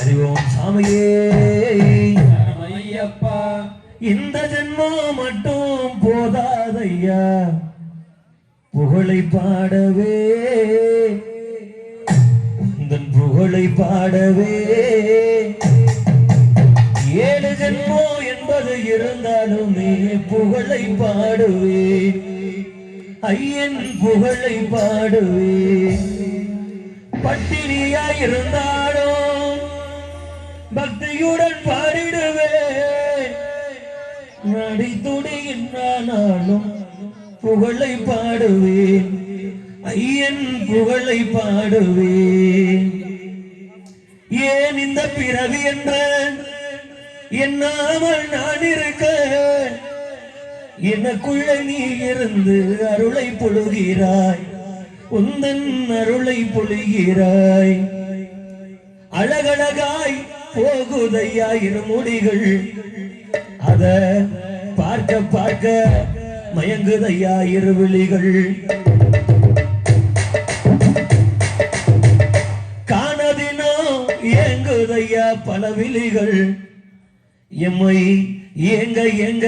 அறிவோம் சாமியே. இந்த ஜென்மம் மட்டும் போதாதையா? புகழை பாடவே. உந்தன் புகழை பாடவே. ஏழு ஜென்மோ என்பது இருந்தாலுமே புகழை பாடுவே. ஐயன் புகழை பாடுவே. பட்டினியாய் இருந்தாலும் பக்தியுடன் பாடிடுவேன். நடி துடிகின்றானாலும் புகழை பாடுவேன். ஐயன் புகழை பாடுவேன். ஏன் இந்த பிறவி என்ற என்னாமல் நான் இருக்க எனக்குள்ள நீ இருந்து அருளை பொழுகிறாய். உந்தன் அருளை பொழிகிறாய். அழகழகாய் போகுதையா இருமுடிகள் அத பார்க்க பார்க்க மயங்குதையா இருவிழிகள் காணதினோ ஏங்குதையா பல விழிகள். எம்மை ஏங்க எங்க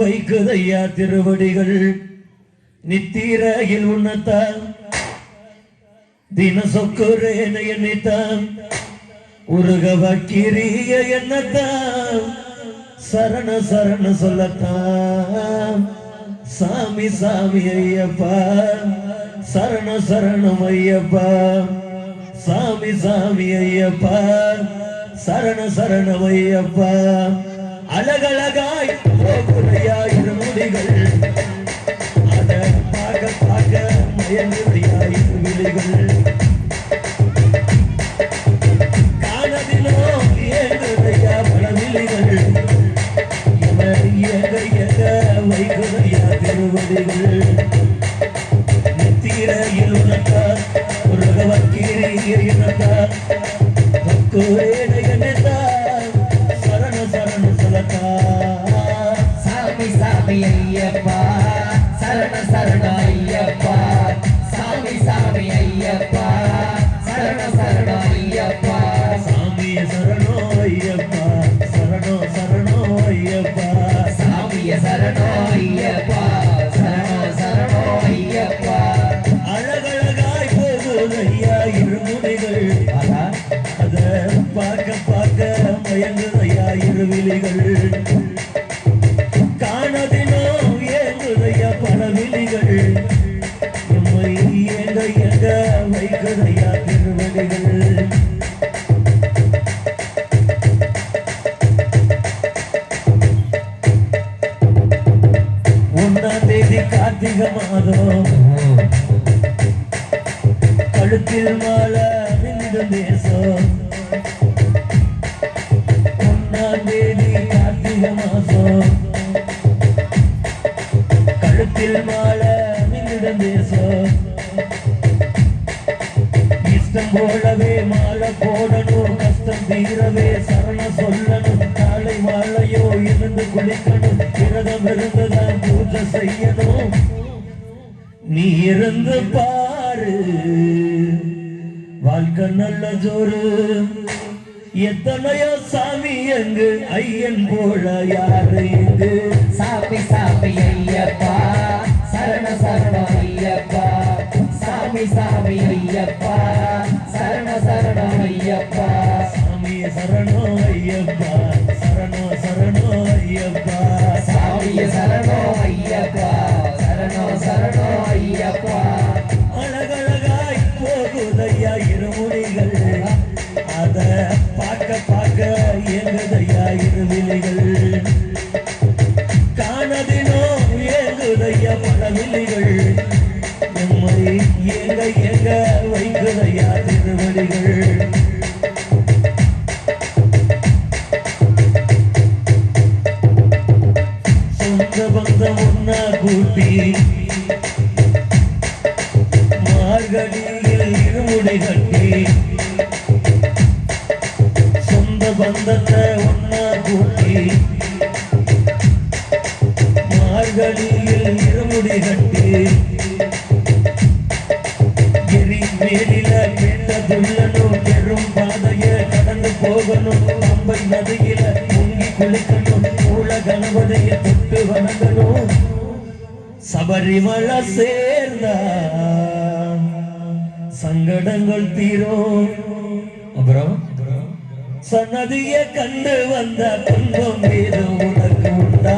வைக்குதையா திருவடிகள். நித்திரையில் உன்னத்தான் தின சொக்குரேன எண்ணித்தான். உருக வக்கிரிய என்னத்தான் சரண சரண சொல்லத்தான். சாமி சாமி ஐயப்பா. சரண சரணம் ஐயப்பா. சாமி சாமி ஐயப்பா. சரண சரணம் ஐயப்பா. அழகழகாய் முடிகள் இருமுடிகள். அத பார்க்க பார்க்க மயங்குதையா இருவிழிகள் வைகுதையா திருவடிகள் நித்திரையில் உனக்கார் உலகவக்கீரையில் இனத்தார் தொக்குரேன என்னத்தார் சரண சரண சொல்லத்தார் சாமி சாமி ஐயப்பா. சரண சரண ஐயப்பா. சாமி சாமி ஐயப்பா. பார்க்க பார்க்க மயங்குதையா இருவிழிகள். காணதினோ ஏங்குதையா பலவிழிகள் எம்மை ஏங்க ஏங்க வைக்குதையா திருவடிகள். ஒன்னாம் தேதி கார்த்திகை மாதம் கழுத்தில் மாலை தேசம் ஒன்னாம் தேதி கார்த்திகை மாசம் கழுத்தில் மாலை அணிந்து தேசம் இஷ்டம் போலவே மாலை போடணும் கஷ்டம் தீரவே சரண சொல்லணும் காலை மாலையோ இருந்து குளிக்கணும் விரதம் இருந்துதான் பூஜை செய்யணும் நீ இருந்து பாரு. வாழ்க்கை நல்ல ஜோறு எத்தனையோ சாமி எங்கு ஐயன் போல யாரு இங்கு சாமி சாமி ஐயப்பா. சரண சரண ஐயப்பா. சாமி சாமி ஐயப்பா. சரண சரண ஐயப்பா. சாமிய சரணோ ஐயப்பா. பார்க்க பார்க்க ஏங்குதையா இருவிழிகள் காணதினோ ஏங்குதையா பலவிழிகள் எம்மை ஏங்க ஏங்க வைக்குதையா திருவடிகள். சொந்த பந்தம் ஒன்னா கூட்டி மார்கழியில் இருமுடி கட்டி சொந்த பந்தத்தை ஒன்னா கூட்டி. மார்கழியில் இருமுடி கட்டி. எரி மேலில மெல்ல துள்ளனும் பெரும் பாதைய கடந்து போகணும். அம்பை நதியில முங்கி குளிக்கணும். மூல கணபதிய தொட்டு வணங்கணும். சபரிமலை சேர்ந்தா சங்கடங்கள் தீரும். அப்புறம்? சன்னதியை கண்டு வந்த துன்பம் மீது உனக்கு உண்டா?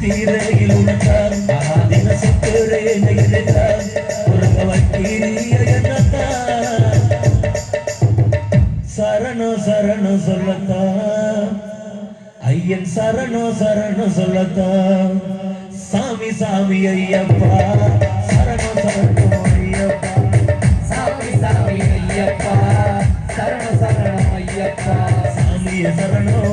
தீரையில் உணர்ந்தார் தின சொத்துரே நெய்தார் உறங்க வக்கீரிய என்னத்தான் சரணம் சரணம் சொல்லத்தான் ஐயன் சொல்லத்தான் சாமி சாமி ஐயப்பா. சாமி சாமி ஐயப்பா. சரண சரணம் ஐயப்பா. சாமிய சரணம்